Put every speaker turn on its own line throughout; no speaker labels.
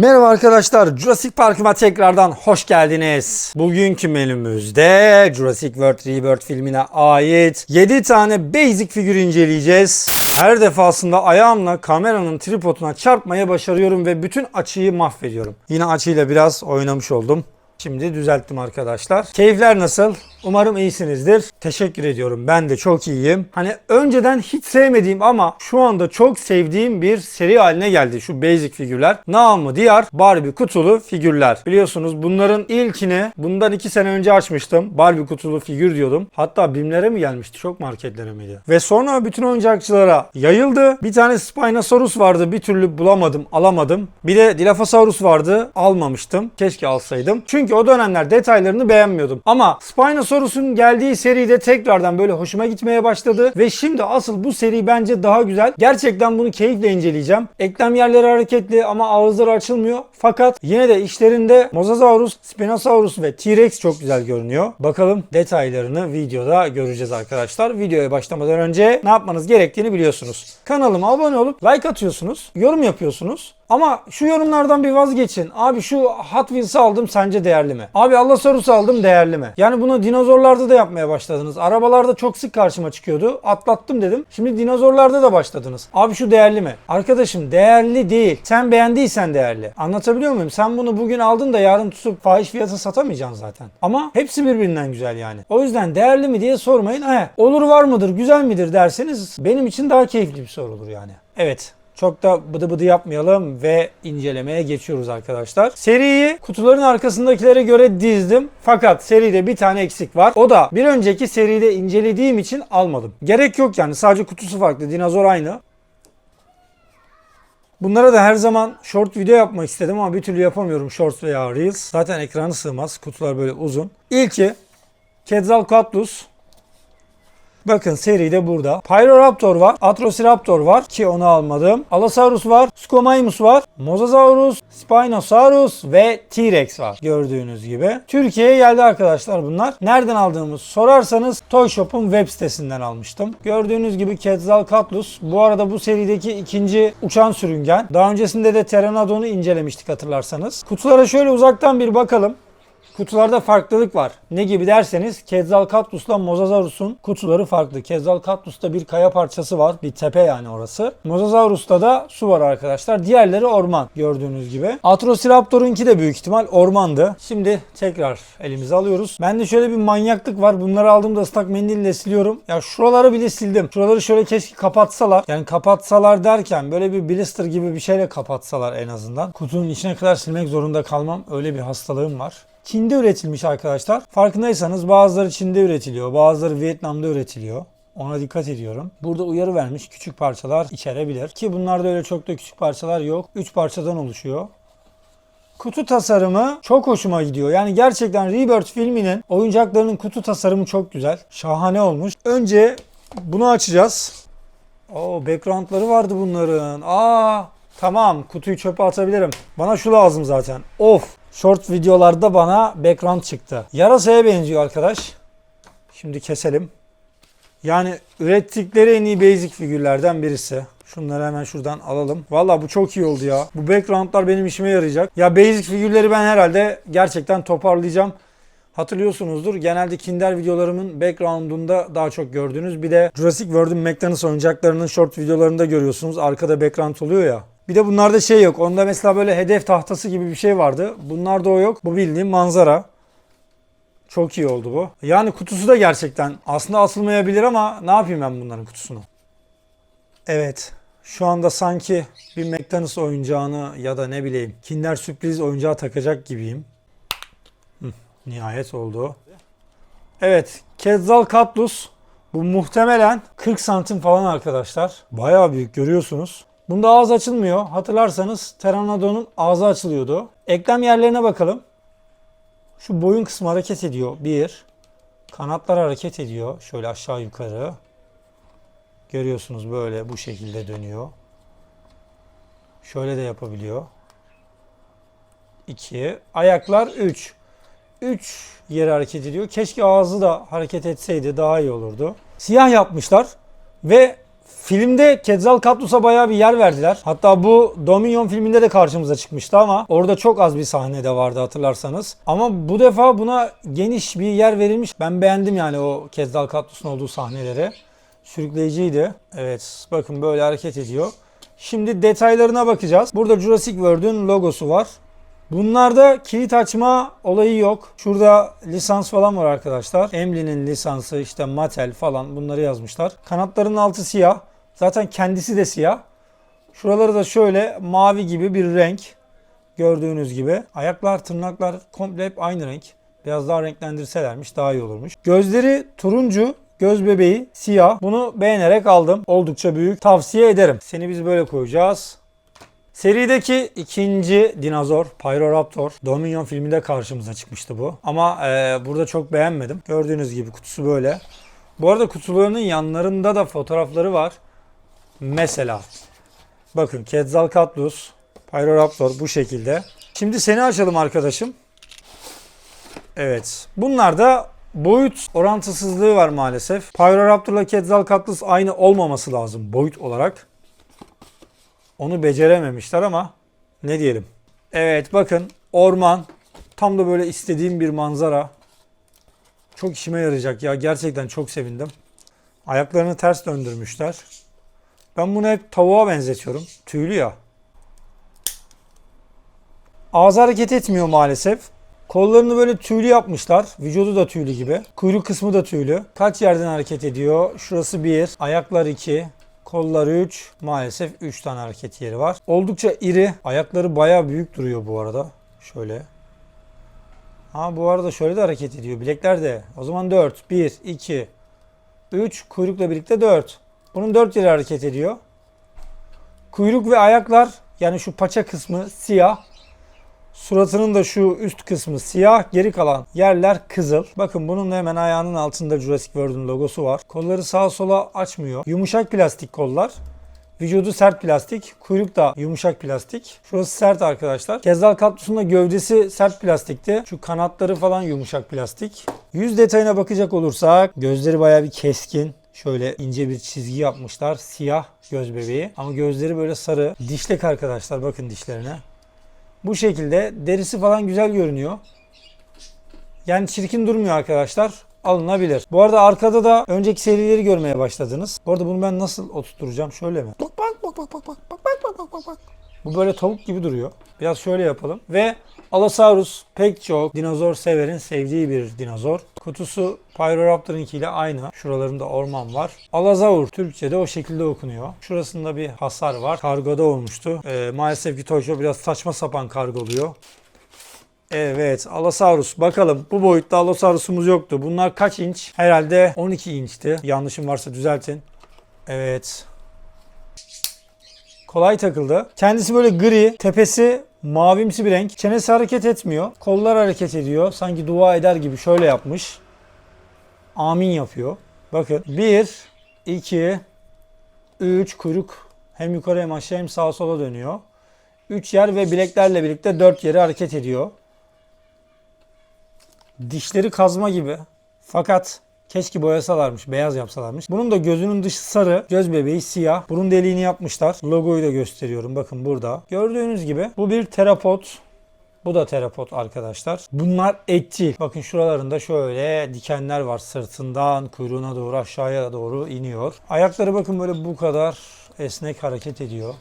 Merhaba arkadaşlar, Jurassic Park'ıma tekrardan hoş geldiniz. Bugünkü menümüzde Jurassic World Rebirth filmine ait 7 tane basic figür inceleyeceğiz. Her defasında ayağımla kameranın tripoduna çarpmaya başarıyorum ve bütün açıyı mahvediyorum. Yine açıyla biraz oynamış oldum. Şimdi düzelttim arkadaşlar. Keyifler nasıl? Umarım iyisinizdir. Teşekkür ediyorum. Ben de çok iyiyim. Hani önceden hiç sevmediğim ama şu anda çok sevdiğim bir seri haline geldi şu basic figürler. Namı diğer Barbie kutulu figürler. Biliyorsunuz bunların ilkini bundan 2 sene önce açmıştım. Barbie kutulu figür diyordum. Hatta BİM'lere mi gelmişti? Çok marketlere miydi? Ve sonra bütün oyuncakçılara yayıldı. Bir tane Spinosaurus vardı. Bir türlü bulamadım, alamadım. Bir de Dilophosaurus vardı. Almamıştım. Keşke alsaydım. Çünkü o dönemler detaylarını beğenmiyordum. Ama Spinosaurus'un geldiği seride tekrardan böyle hoşuma gitmeye başladı. Ve şimdi asıl bu seri bence daha güzel. Gerçekten bunu keyifle inceleyeceğim. Eklem yerleri hareketli ama ağızları açılmıyor. Fakat yine de işlerinde Mosasaurus, Spinosaurus ve T-Rex çok güzel görünüyor. Bakalım detaylarını videoda göreceğiz arkadaşlar. Videoya başlamadan önce ne yapmanız gerektiğini biliyorsunuz. Kanalıma abone olup like atıyorsunuz, yorum yapıyorsunuz. Ama şu yorumlardan bir vazgeçin. Abi şu Hot Wheels'ı aldım sence değerli mi? Abi Allosaurus'u aldım değerli mi? Yani bunu dinozorlarda da yapmaya başladınız. Arabalarda çok sık karşıma çıkıyordu. Atlattım dedim. Şimdi dinozorlarda da başladınız. Abi şu değerli mi? Arkadaşım değerli değil. Sen beğendiysen değerli. Anlatabiliyor muyum? Sen bunu bugün aldın da yarın tutup fahiş fiyata satamayacaksın zaten. Ama hepsi birbirinden güzel yani. O yüzden değerli mi diye sormayın. He, olur var mıdır, güzel midir derseniz benim için daha keyifli bir soru olur yani. Evet. Çok da bıdı bıdı yapmayalım ve incelemeye geçiyoruz arkadaşlar. Seriyi kutuların arkasındakilere göre dizdim. Fakat seride bir tane eksik var. O da bir önceki seride incelediğim için almadım. Gerek yok yani sadece kutusu farklı. Dinozor aynı. Bunlara da her zaman short video yapmak istedim ama bir türlü yapamıyorum shorts veya reels. Zaten ekranı sığmaz. Kutular böyle uzun. İlki Quetzalcoatlus. Bakın seride burada. Pyroraptor var. Atrociraptor var ki onu almadım. Allosaurus var. Squamosaumus var. Mosasaurus, Spinosaurus ve T-Rex var. Gördüğünüz gibi. Türkiye'ye geldi arkadaşlar bunlar. Nereden aldığımızı sorarsanız Toy Shop'un web sitesinden almıştım. Gördüğünüz gibi Quetzalcoatlus. Bu arada bu serideki ikinci uçan sürüngen. Daha öncesinde de Pteranodon'u incelemiştik hatırlarsanız. Kutulara şöyle uzaktan bir bakalım. Kutularda farklılık var. Ne gibi derseniz Quetzalcoatlus'la Mosasaurus'un kutuları farklı. Quetzalcoatlus'ta bir kaya parçası var. Bir tepe yani orası. Mosasaurus'ta da su var arkadaşlar. Diğerleri orman gördüğünüz gibi. Atrociraptor'unki de büyük ihtimal ormandı. Şimdi tekrar elimize alıyoruz. Bende şöyle bir manyaklık var. Bunları aldığımda ıslak mendille siliyorum. Ya şuraları bile sildim. Şuraları şöyle keşke kapatsalar. Yani kapatsalar derken böyle bir blister gibi bir şeyle kapatsalar en azından. Kutunun içine kadar silmek zorunda kalmam. Öyle bir hastalığım var. Çin'de üretilmiş arkadaşlar. Farkındaysanız bazıları Çin'de üretiliyor, bazıları Vietnam'da üretiliyor. Ona dikkat ediyorum. Burada uyarı vermiş küçük parçalar içerebilir. Ki bunlarda öyle çok da küçük parçalar yok. 3 parçadan oluşuyor. Kutu tasarımı çok hoşuma gidiyor. Yani gerçekten Rebirth filminin oyuncaklarının kutu tasarımı çok güzel. Şahane olmuş. Önce bunu açacağız. Oo backgroundları vardı bunların. Aa tamam kutuyu çöpe atabilirim. Bana şu lazım zaten. Of Short videolarda bana background çıktı. Yarasaya benziyor arkadaş. Şimdi keselim. Yani ürettikleri en iyi basic figürlerden birisi. Şunları hemen şuradan alalım. Valla bu çok iyi oldu ya. Bu backgroundlar benim işime yarayacak. Ya basic figürleri ben herhalde gerçekten toparlayacağım. Hatırlıyorsunuzdur. Genelde Kinder videolarımın background'unda daha çok gördüğünüz. Bir de Jurassic World'un McDonald's oyuncaklarının short videolarında görüyorsunuz. Arkada background oluyor ya. Bir de bunlarda şey yok. Onda mesela böyle hedef tahtası gibi bir şey vardı. Bunlarda o yok. Bu bildiğim manzara. Çok iyi oldu bu. Yani kutusu da gerçekten aslında asılmayabilir ama ne yapayım ben bunların kutusunu? Evet. Şu anda sanki bir McDonald's oyuncağını ya da ne bileyim Kinder sürpriz oyuncağı takacak gibiyim. Nihayet oldu. Evet. Quetzalcoatlus. Bu muhtemelen 40 santim falan arkadaşlar. Bayağı büyük görüyorsunuz. Bunda ağız açılmıyor. Hatırlarsanız Pteranodon'un ağzı açılıyordu. Eklem yerlerine bakalım. Şu boyun kısmı hareket ediyor. Bir. Kanatlar hareket ediyor. Şöyle aşağı yukarı. Görüyorsunuz böyle bu şekilde dönüyor. Şöyle de yapabiliyor. 2. Ayaklar 3. 3 yere hareket ediyor. Keşke ağzı da hareket etseydi daha iyi olurdu. Siyah yapmışlar ve Filmde Quetzalcoatlus'a bayağı bir yer verdiler. Hatta bu Dominion filminde de karşımıza çıkmıştı ama orada çok az bir sahne de vardı hatırlarsanız. Ama bu defa buna geniş bir yer verilmiş. Ben beğendim yani o Quetzalcoatlus'un olduğu sahneleri. Sürükleyiciydi. Evet bakın böyle hareket ediyor. Şimdi detaylarına bakacağız. Burada Jurassic World'ün logosu var. Bunlarda kilit açma olayı yok. Şurada lisans falan var arkadaşlar. Emli'nin lisansı işte Mattel falan bunları yazmışlar. Kanatlarının altı siyah. Zaten kendisi de siyah. Şuraları da şöyle mavi gibi bir renk. Gördüğünüz gibi. Ayaklar, tırnaklar komple hep aynı renk. Biraz daha renklendirselermiş daha iyi olurmuş. Gözleri turuncu, göz bebeği siyah. Bunu beğenerek aldım. Oldukça büyük. Tavsiye ederim. Seni biz böyle koyacağız. Serideki ikinci dinozor Pyroraptor. Dominion filminde karşımıza çıkmıştı bu. Ama e, burada çok beğenmedim. Gördüğünüz gibi kutusu böyle. Bu arada kutularının yanlarında da fotoğrafları var. Mesela bakın Quetzalcoatlus, Pyroraptor bu şekilde. Şimdi seni açalım arkadaşım. Evet. Bunlarda boyut orantısızlığı var maalesef. Pyroraptor'la Quetzalcoatlus aynı olmaması lazım boyut olarak. Onu becerememişler ama ne diyelim. Evet bakın orman tam da böyle istediğim bir manzara. Çok işime yarayacak ya gerçekten çok sevindim. Ayaklarını ters döndürmüşler. Ben bunu hep tavuğa benzetiyorum. Tüylü ya. Ağzı hareket etmiyor maalesef. Kollarını böyle tüylü yapmışlar. Vücudu da tüylü gibi. Kuyruk kısmı da tüylü. Kaç yerden hareket ediyor? Şurası 1, ayaklar 2, kollar 3. Maalesef 3 tane hareket yeri var. Oldukça iri. Ayakları bayağı büyük duruyor bu arada. Şöyle. Ha bu arada şöyle de hareket ediyor. Bilekler de. O zaman 4. 1, 2, 3. Kuyrukla birlikte 4. Bunun 4 yeri hareket ediyor. Kuyruk ve ayaklar yani şu paça kısmı siyah. Suratının da şu üst kısmı siyah, geri kalan yerler kızıl. Bakın bunun da hemen ayağının altında Jurassic World'un logosu var. Kolları sağa sola açmıyor. Yumuşak plastik kollar. Vücudu sert plastik. Kuyruk da yumuşak plastik. Şurası sert arkadaşlar. Quetzalcoatlus'un da gövdesi sert plastikti. Şu kanatları falan yumuşak plastik. Yüz detayına bakacak olursak gözleri bayağı bir keskin. Şöyle ince bir çizgi yapmışlar. Siyah göz bebeği. Ama gözleri böyle sarı. Dişlek arkadaşlar. Bakın dişlerine. Bu şekilde derisi falan güzel görünüyor. Yani çirkin durmuyor arkadaşlar. Alınabilir. Bu arada arkada da önceki serileri görmeye başladınız. Bu arada bunu ben nasıl oturtturacağım? Şöyle mi? Bak bak bak bak bak bak bak bak bak bak bak. Bu böyle tavuk gibi duruyor. Biraz şöyle yapalım. Ve Allosaurus pek çok dinozor severin sevdiği bir dinozor. Kutusu Pyroraptor'ınkiyle aynı. Şuralarında orman var. Alazaur Türkçe'de o şekilde okunuyor. Şurasında bir hasar var. Kargoda olmuştu. Ee, maalesef ki Toy biraz saçma sapan kargoluyor. Evet Allosaurus bakalım bu boyutta Allosaurus'umuz yoktu. Bunlar kaç inç? Herhalde 12 inçti. Yanlışım varsa düzeltin. Evet. Kolay takıldı. Kendisi böyle gri, tepesi mavimsi bir renk. Çenesi hareket etmiyor. Kollar hareket ediyor. Sanki dua eder gibi şöyle yapmış. Amin yapıyor. Bakın 1, 2, 3 kuyruk hem yukarı hem aşağı hem sağa sola dönüyor. 3 yer ve bileklerle birlikte 4 yeri hareket ediyor. Dişleri kazma gibi. Fakat keşke boyasalarmış, beyaz yapsalarmış. Bunun da gözünün dışı sarı, göz bebeği siyah. Burun deliğini yapmışlar. Logoyu da gösteriyorum. Bakın burada. Gördüğünüz gibi bu bir terapod. Bu da terapod arkadaşlar. Bunlar etçil. Bakın şuralarında şöyle dikenler var. Sırtından kuyruğuna doğru aşağıya doğru iniyor. Ayakları bakın böyle bu kadar esnek hareket ediyor.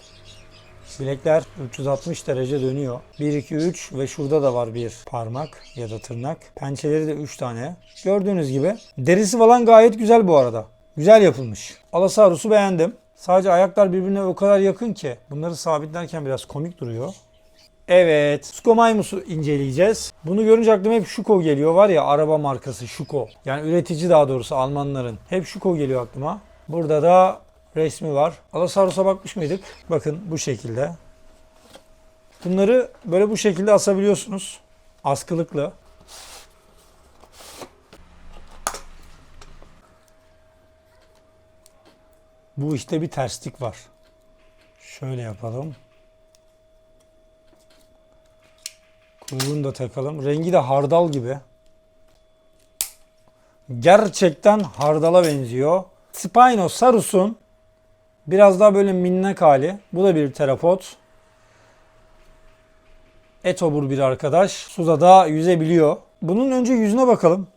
Bilekler 360 derece dönüyor. 1, 2, 3 ve şurada da var bir parmak ya da tırnak. Pençeleri de 3 tane. Gördüğünüz gibi. Derisi falan gayet güzel bu arada. Güzel yapılmış. Allosaurus'u beğendim. Sadece ayaklar birbirine o kadar yakın ki bunları sabitlerken biraz komik duruyor. Evet. Scomaymus'u inceleyeceğiz. Bunu görünce aklıma hep Schuko geliyor. Var ya araba markası Schuko. Yani üretici daha doğrusu Almanların. Hep Schuko geliyor aklıma. Burada da resmi var. Allosaurus'a bakmış mıydık? Bakın bu şekilde. Bunları böyle bu şekilde asabiliyorsunuz. Askılıkla. Bu işte bir terslik var. Şöyle yapalım. Kuyruğunu da takalım. Rengi de hardal gibi. Gerçekten hardala benziyor. Spinosaurus'un Biraz daha böyle minnak hali. Bu da bir terapod. Etobur bir arkadaş. Suda da yüzebiliyor. Bunun önce yüzüne bakalım.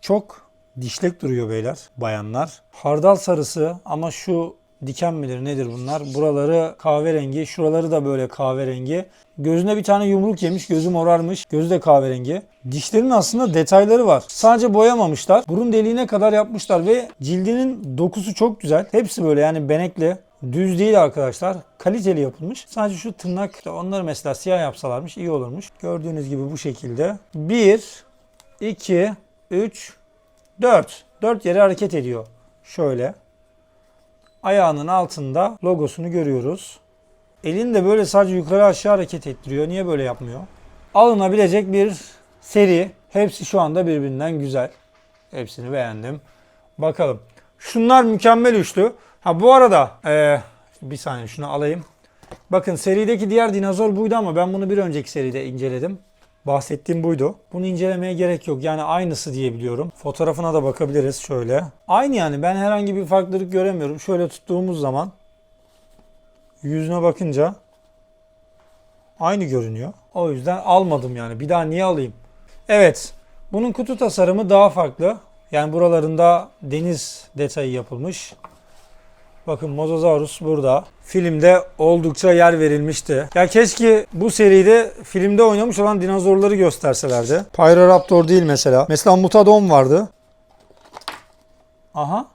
Çok dişlek duruyor beyler, bayanlar. Hardal sarısı ama şu diken midir nedir bunlar? Buraları kahverengi, şuraları da böyle kahverengi. Gözüne bir tane yumruk yemiş, gözü morarmış. Gözü de kahverengi. Dişlerin aslında detayları var. Sadece boyamamışlar. Burun deliğine kadar yapmışlar ve cildinin dokusu çok güzel. Hepsi böyle yani benekli. Düz değil arkadaşlar. Kaliteli yapılmış. Sadece şu tırnak onları mesela siyah yapsalarmış iyi olurmuş. Gördüğünüz gibi bu şekilde. 1, 2, 3, 4. 4 yere hareket ediyor. Şöyle. Ayağının altında logosunu görüyoruz. Elini de böyle sadece yukarı aşağı hareket ettiriyor. Niye böyle yapmıyor? Alınabilecek bir seri. Hepsi şu anda birbirinden güzel. Hepsini beğendim. Bakalım. Şunlar mükemmel üçlü. Ha bu arada eee, bir saniye şunu alayım. Bakın serideki diğer dinozor buydu ama ben bunu bir önceki seride inceledim. Bahsettiğim buydu. Bunu incelemeye gerek yok. Yani aynısı diyebiliyorum. Fotoğrafına da bakabiliriz şöyle. Aynı yani ben herhangi bir farklılık göremiyorum. Şöyle tuttuğumuz zaman yüzüne bakınca aynı görünüyor. O yüzden almadım yani. Bir daha niye alayım? Evet. Bunun kutu tasarımı daha farklı. Yani buralarında deniz detayı yapılmış. Bakın Mosasaurus burada. Filmde oldukça yer verilmişti. Ya keşke bu seride filmde oynamış olan dinozorları gösterselerdi. Pyroraptor değil mesela. Mesela Mutadon vardı. Aha.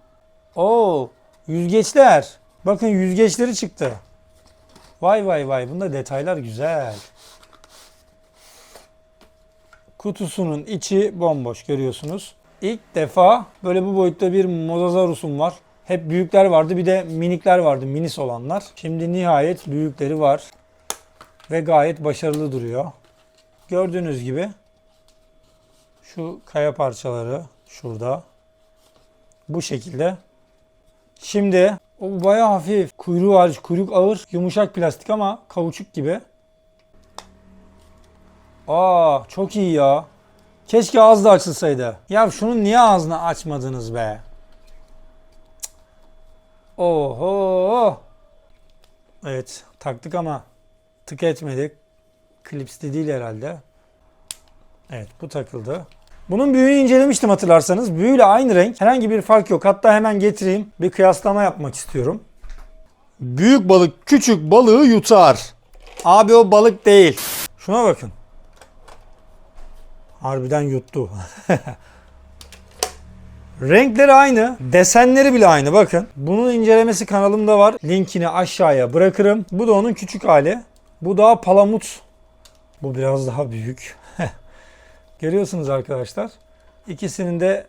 Oo, yüzgeçler. Bakın yüzgeçleri çıktı. Vay vay vay. Bunda detaylar güzel. Kutusunun içi bomboş görüyorsunuz. İlk defa böyle bu boyutta bir Mosasaurus'um var. Hep büyükler vardı bir de minikler vardı minis olanlar. Şimdi nihayet büyükleri var. Ve gayet başarılı duruyor. Gördüğünüz gibi şu kaya parçaları şurada. Bu şekilde. Şimdi o bayağı hafif. Kuyruğu hariç. Kuyruk ağır. Yumuşak plastik ama kauçuk gibi. Aa çok iyi ya. Keşke ağız da açılsaydı. Ya şunun niye ağzını açmadınız be? Oho. Evet taktık ama tık etmedik. Klipsli değil herhalde. Evet bu takıldı. Bunun büyüğünü incelemiştim hatırlarsanız. Büyüyle aynı renk. Herhangi bir fark yok. Hatta hemen getireyim. Bir kıyaslama yapmak istiyorum. Büyük balık küçük balığı yutar. Abi o balık değil. Şuna bakın. Harbiden yuttu. Renkleri aynı, desenleri bile aynı bakın. Bunun incelemesi kanalımda var. Linkini aşağıya bırakırım. Bu da onun küçük hali. Bu daha palamut. Bu biraz daha büyük. Görüyorsunuz arkadaşlar. İkisinin de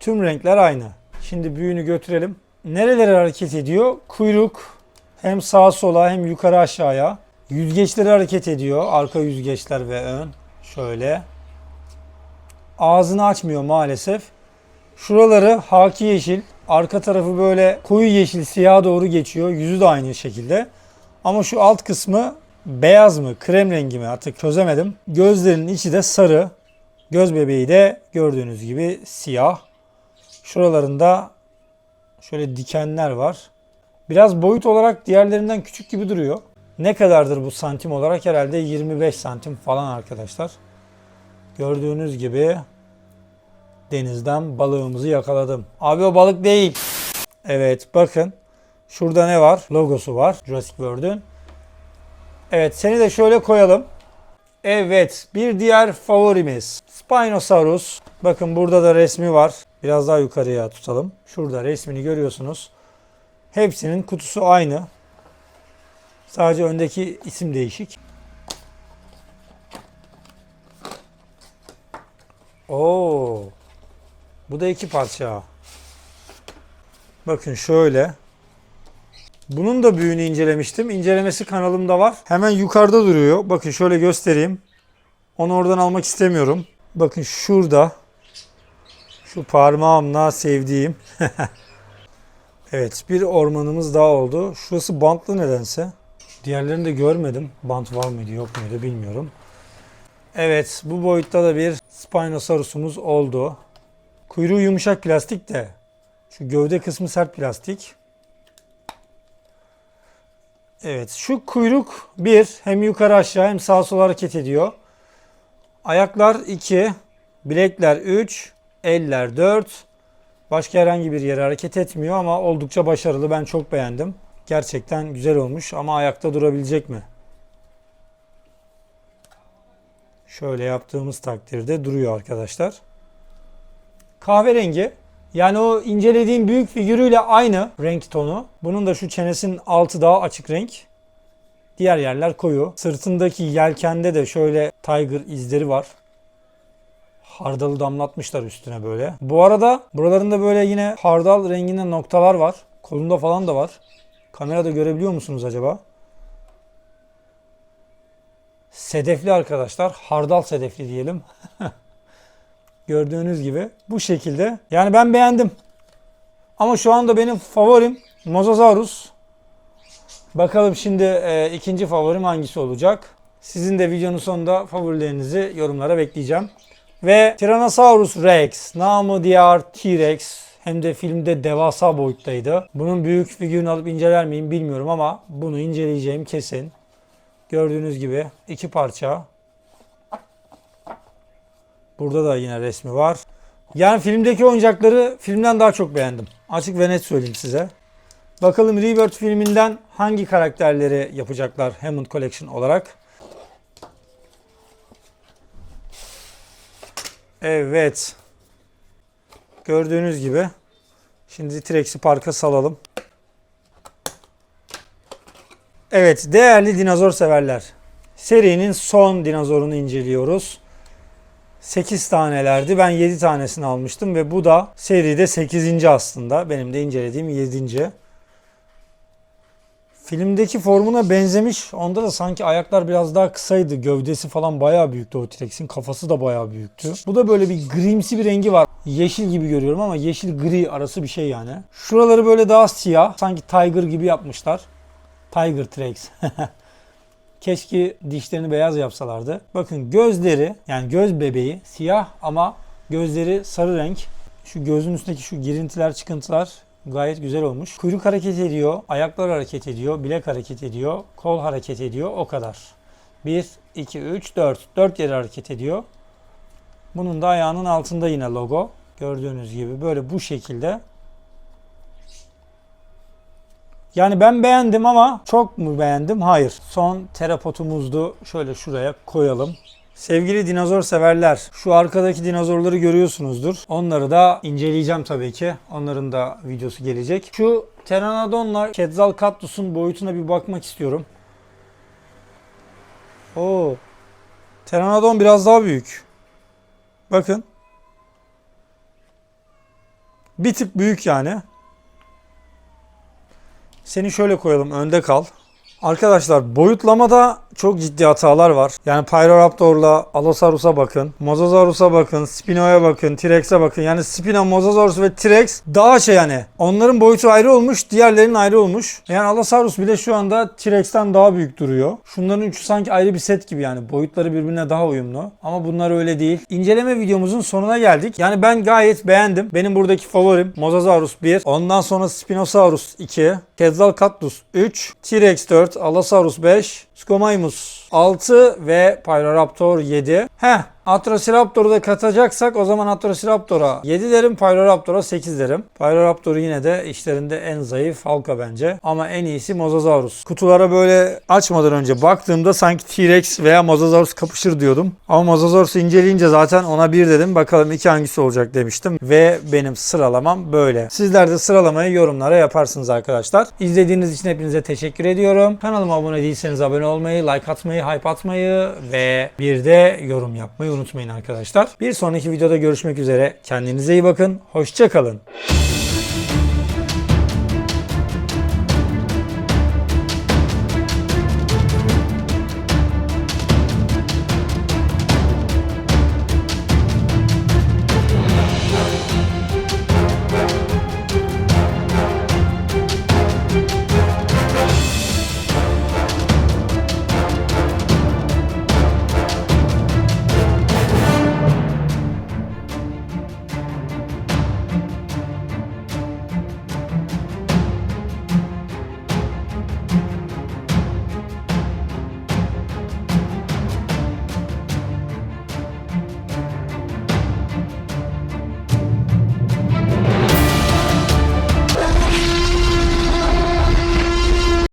tüm renkler aynı. Şimdi büyüğünü götürelim. Nerelere hareket ediyor? Kuyruk hem sağa sola hem yukarı aşağıya. Yüzgeçleri hareket ediyor. Arka yüzgeçler ve ön. Şöyle. Ağzını açmıyor maalesef. Şuraları haki yeşil. Arka tarafı böyle koyu yeşil siyaha doğru geçiyor. Yüzü de aynı şekilde. Ama şu alt kısmı beyaz mı, krem rengi mi artık çözemedim. Gözlerinin içi de sarı. Göz bebeği de gördüğünüz gibi siyah. Şuralarında şöyle dikenler var. Biraz boyut olarak diğerlerinden küçük gibi duruyor. Ne kadardır bu santim olarak? Herhalde 25 santim falan arkadaşlar. Gördüğünüz gibi denizden balığımızı yakaladım. Abi o balık değil. Evet bakın. Şurada ne var? Logosu var. Jurassic World'ün. Evet seni de şöyle koyalım. Evet bir diğer favorimiz. Spinosaurus. Bakın burada da resmi var. Biraz daha yukarıya tutalım. Şurada resmini görüyorsunuz. Hepsinin kutusu aynı. Sadece öndeki isim değişik. Oo. Bu da iki parça. Bakın şöyle. Bunun da büyüğünü incelemiştim. İncelemesi kanalımda var. Hemen yukarıda duruyor. Bakın şöyle göstereyim. Onu oradan almak istemiyorum. Bakın şurada. Şu parmağımla sevdiğim. evet bir ormanımız daha oldu. Şurası bantlı nedense. Diğerlerini de görmedim. Bant var mıydı yok muydu bilmiyorum. Evet bu boyutta da bir Spinosaurus'umuz oldu. Kuyruğu yumuşak plastik de şu gövde kısmı sert plastik. Evet şu kuyruk 1 hem yukarı aşağı hem sağa sola hareket ediyor. Ayaklar 2, bilekler 3, eller 4. Başka herhangi bir yere hareket etmiyor ama oldukça başarılı. Ben çok beğendim. Gerçekten güzel olmuş ama ayakta durabilecek mi? Şöyle yaptığımız takdirde duruyor arkadaşlar. Kahverengi. Yani o incelediğim büyük figürüyle aynı renk tonu. Bunun da şu çenesinin altı daha açık renk. Diğer yerler koyu. Sırtındaki yelkende de şöyle tiger izleri var. Hardalı damlatmışlar üstüne böyle. Bu arada buralarında böyle yine hardal renginde noktalar var. Kolunda falan da var. Kamerada görebiliyor musunuz acaba? Sedefli arkadaşlar. Hardal sedefli diyelim. Gördüğünüz gibi bu şekilde. Yani ben beğendim. Ama şu anda benim favorim Mosasaurus. Bakalım şimdi e, ikinci favorim hangisi olacak? Sizin de videonun sonunda favorilerinizi yorumlara bekleyeceğim. Ve Tyrannosaurus Rex, namı diğer T-Rex hem de filmde devasa boyuttaydı. Bunun büyük figürünü alıp inceler miyim bilmiyorum ama bunu inceleyeceğim kesin. Gördüğünüz gibi iki parça. Burada da yine resmi var. Yani filmdeki oyuncakları filmden daha çok beğendim. Açık ve net söyleyeyim size. Bakalım Rebirth filminden hangi karakterleri yapacaklar Hammond Collection olarak. Evet. Gördüğünüz gibi. Şimdi T-Rex'i parka salalım. Evet değerli dinozor severler. Serinin son dinozorunu inceliyoruz. 8 tanelerdi. Ben 7 tanesini almıştım ve bu da seride 8. aslında. Benim de incelediğim 7. Filmdeki formuna benzemiş. Onda da sanki ayaklar biraz daha kısaydı. Gövdesi falan bayağı büyüktü o T-Rex'in. Kafası da bayağı büyüktü. Bu da böyle bir grimsi bir rengi var. Yeşil gibi görüyorum ama yeşil gri arası bir şey yani. Şuraları böyle daha siyah. Sanki Tiger gibi yapmışlar. Tiger T-Rex. Keşke dişlerini beyaz yapsalardı. Bakın gözleri yani göz bebeği siyah ama gözleri sarı renk. Şu gözün üstündeki şu girintiler çıkıntılar gayet güzel olmuş. Kuyruk hareket ediyor, ayaklar hareket ediyor, bilek hareket ediyor, kol hareket ediyor o kadar. 1, 2, 3, 4. 4 yere hareket ediyor. Bunun da ayağının altında yine logo. Gördüğünüz gibi böyle bu şekilde yani ben beğendim ama çok mu beğendim? Hayır. Son terapotumuzdu. Şöyle şuraya koyalım. Sevgili dinozor severler, şu arkadaki dinozorları görüyorsunuzdur. Onları da inceleyeceğim tabii ki. Onların da videosu gelecek. Şu Pteranodon'la Quetzalcoatlus'un boyutuna bir bakmak istiyorum. Oo. Pteranodon biraz daha büyük. Bakın. Bir tık büyük yani. Seni şöyle koyalım önde kal. Arkadaşlar boyutlamada çok ciddi hatalar var. Yani Pyroraptor'la Allosaurus'a bakın. Mosasaurus'a bakın. Spino'ya bakın. T-Rex'e bakın. Yani Spino, Mosasaurus ve T-Rex daha şey yani. Onların boyutu ayrı olmuş. Diğerlerinin ayrı olmuş. Yani Allosaurus bile şu anda T-Rex'ten daha büyük duruyor. Şunların üçü sanki ayrı bir set gibi yani. Boyutları birbirine daha uyumlu. Ama bunlar öyle değil. İnceleme videomuzun sonuna geldik. Yani ben gayet beğendim. Benim buradaki favorim Mosasaurus 1. Ondan sonra Spinosaurus 2. Quetzalcoatlus 3. T-Rex 4. Allosaurus 5. Scomimus 6 ve Pyroraptor 7. Heh Atrociraptor'u da katacaksak o zaman Atrociraptor'a 7 derim, Pyroraptor'a 8 derim. Pyroraptor yine de işlerinde en zayıf halka bence. Ama en iyisi Mosasaurus. Kutulara böyle açmadan önce baktığımda sanki T-Rex veya Mosasaurus kapışır diyordum. Ama Mosasaurus'u inceleyince zaten ona 1 dedim. Bakalım iki hangisi olacak demiştim. Ve benim sıralamam böyle. Sizler de sıralamayı yorumlara yaparsınız arkadaşlar. İzlediğiniz için hepinize teşekkür ediyorum. Kanalıma abone değilseniz abone olmayı, like atmayı, hype atmayı ve bir de yorum yapmayı unutmayın arkadaşlar. Bir sonraki videoda görüşmek üzere. Kendinize iyi bakın. Hoşçakalın.